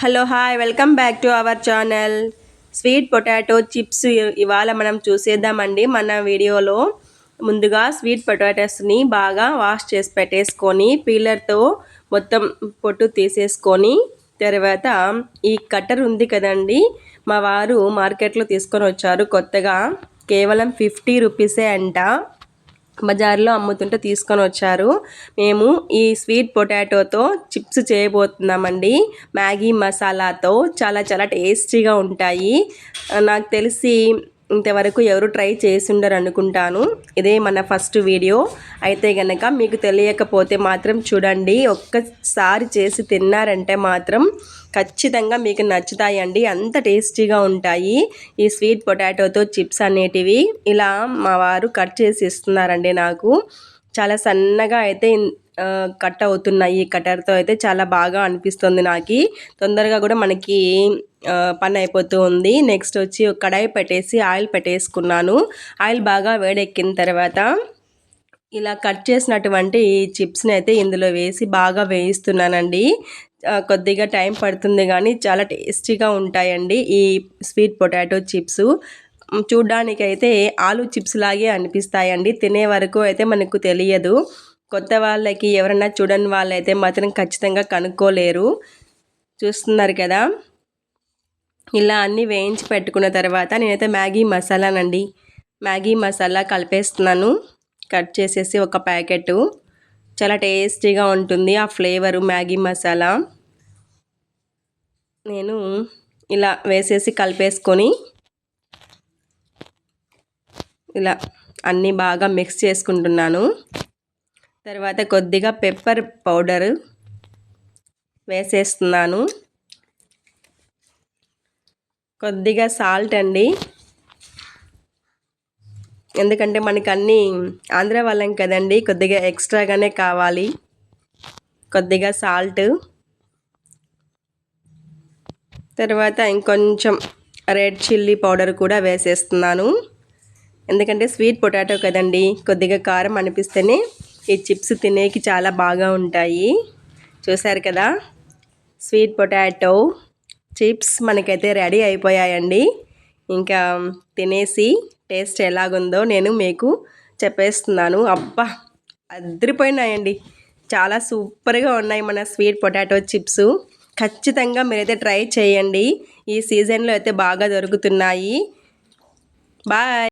Hello hi welcome back to our channel. Sweet potato chips ఇవాళ మనం చూసేద్దామండి. మన వీడియోలో ముందుగా స్వీట్ పొటాటోస్ని బాగా వాష్ చేసి పెట్టేసుకొని పీలర్తో మొత్తం పొట్టు తీసేసుకొని తర్వాత ఈ కట్టర్ ఉంది కదండి మా వారు మార్కెట్లో తీసుకొని వచ్చారు. కొత్తగా కేవలం ఫిఫ్టీ రూపీసే అంట. బజార్లో అమ్ముతుంటే తీసుకొని వచ్చారు. మేము ఈ స్వీట్ పొటాటోతో చిప్స్ చేయబోతున్నామండి. మ్యాగీ మసాలాతో. చాలా చాలా టేస్టీగా ఉంటాయి. నాకు తెలిసి ఇంతవరకు ఎవరు ట్రై చేసి ఉండరు అనుకుంటాను ఇదే మన ఫస్ట్ వీడియో. అయితే గనక మీకు తెలియకపోతే మాత్రం చూడండి. ఒక్కసారి చేసి తిన్నారంటే మాత్రం ఖచ్చితంగా మీకు నచ్చుతాయండి. అంత టేస్టీగా ఉంటాయి ఈ స్వీట్ పొటాటోతో చిప్స్ అనేటివి. ఇలా మా వారు కట్ చేసి ఇస్తున్నారండి నాకు. చాలా సన్నగా అయితే కట్ అవుతున్నాయి. ఈ కటర్తో అయితే చాలా బాగా అనిపిస్తుంది నాకు. తొందరగా కూడా మనకి పని అయిపోతూ ఉంది. నెక్స్ట్ వచ్చి కడాయి పెట్టేసి ఆయిల్ పెట్టేసుకున్నాను. ఆయిల్ బాగా వేడెక్కిన తర్వాత ఇలా కట్ చేసినటువంటి చిప్స్ని అయితే ఇందులో వేసి బాగా వేయిస్తున్నానండి. కొద్దిగా టైం పడుతుంది కానీ చాలా టేస్టీగా ఉంటాయండి ఈ స్వీట్ పొటాటో చిప్స్. చూడ్డానికైతే ఆలు చిప్స్ లాగే అనిపిస్తాయండి. తినే వరకు అయితే మనకు తెలియదు. కొత్త వాళ్ళకి ఎవరన్నా చూడని వాళ్ళైతే మాత్రం ఖచ్చితంగా కనుక్కోలేరు. చూస్తున్నారు కదా? ఇలా అన్నీ వేయించి పెట్టుకున్న తర్వాత నేనైతే మ్యాగీ మసాలానండి. మ్యాగీ మసాలా కలిపేస్తున్నాను. కట్ చేసేసి ఒక ప్యాకెట్. చాలా టేస్టీగా ఉంటుంది ఆ ఫ్లేవరు మ్యాగీ మసాలా. నేను ఇలా వేసేసి కలిపేసుకొని ఇలా అన్నీ బాగా మిక్స్ చేసుకుంటున్నాను. తర్వాత కొద్దిగా పెప్పర్ పౌడర్ వేసేస్తున్నాను. కొద్దిగా సాల్ట్ అండి. ఎందుకంటే మనకి అన్నీ ఆంధ్ర వాళ్ళం కదండి కొద్దిగా ఎక్స్ట్రాగానే కావాలి. కొద్దిగా సాల్ట్. తర్వాత ఇంకొంచెం రెడ్ చిల్లీ పౌడర్ కూడా వేసేస్తున్నాను. ఎందుకంటే స్వీట్ పొటాటో కదండి కొద్దిగా కారం అనిపిస్తేనే ఈ చిప్స్ తినేకి చాలా బాగా ఉంటాయి. చూసారు కదా? స్వీట్ పొటాటో చిప్స్ మనకైతే రెడీ అయిపోయాయండి. ఇంకా తినేసి టేస్ట్ ఎలాగుందో నేను మీకు చెప్పేస్తున్నాను. అబ్బా! అదిరిపోయినాయండి. చాలా సూపర్గా ఉన్నాయి మన స్వీట్ పొటాటో చిప్స్. ఖచ్చితంగా మీరైతే ట్రై చేయండి. ఈ సీజన్లో అయితే బాగా దొరుకుతున్నాయి. బాయ్!